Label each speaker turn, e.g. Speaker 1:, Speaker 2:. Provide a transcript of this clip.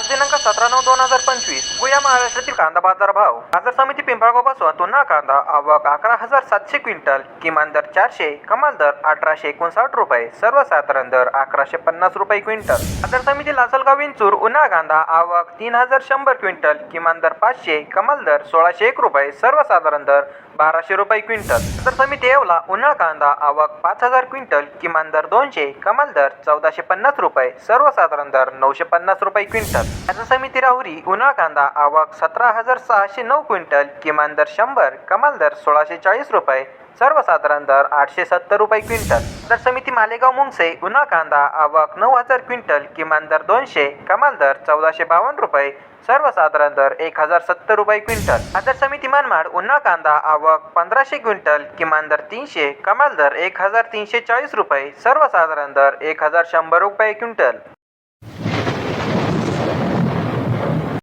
Speaker 1: आज दिनांक सतरा नऊ ऐकूया या महाराष्ट्रातील कांदा बाजार भाव बाजार समिती पिंपळगावपासून उन्हा कांदा आवक अकरा हजार सातशे क्विंटल किमान दर चारशे कमाल दर अठराशे एकोणसाठ रुपये सर्वसाधारण दर अकराशे पन्नास रुपये क्विंटल. बाजार समिती लासलगाव विंचूर उन्हा कांदा आवक तीन हजार शंभर क्विंटल किमान दर पाचशे कमाल दर सोळाशे एक रुपये सर्वसाधारण दर बाराशे रुपये क्विंटल. बाजार समिती येवला उन्हाळ कांदा आवक पाच हजार क्विंटल किमान दर दोनशे कमाल दर चौदाशे पन्नास रुपये सर्वसाधारण दर नऊशे पन्नास रुपये क्विंटल. बाजार समिती राहुरी उन्हाळ कांदा आवक सतरा हजार सहाशे नऊ क्विंटल किमान दर शंभर कमाल दर सोळाशे चाळीस रुपये सर्वसाधारण दर आठशे सत्तर रुपये क्विंटल. दर समिती मालेगाव मुंगसे उन्हाळ कांदा आवक नऊ हजार क्विंटल किमान दर दोनशे कमाल दर चौदाशे बावन्न रुपये सर्वसाधारण दर एक हजार सत्तर रुपये क्विंटल. बाजार समिती मनमाड उन्हाळ कांदा आवक पंधराशे क्विंटल किमान दर तीनशे कमाल दर एक हजार तीनशे चाळीस रुपये सर्वसाधारण दर एक हजार शंभर रुपये क्विंटल.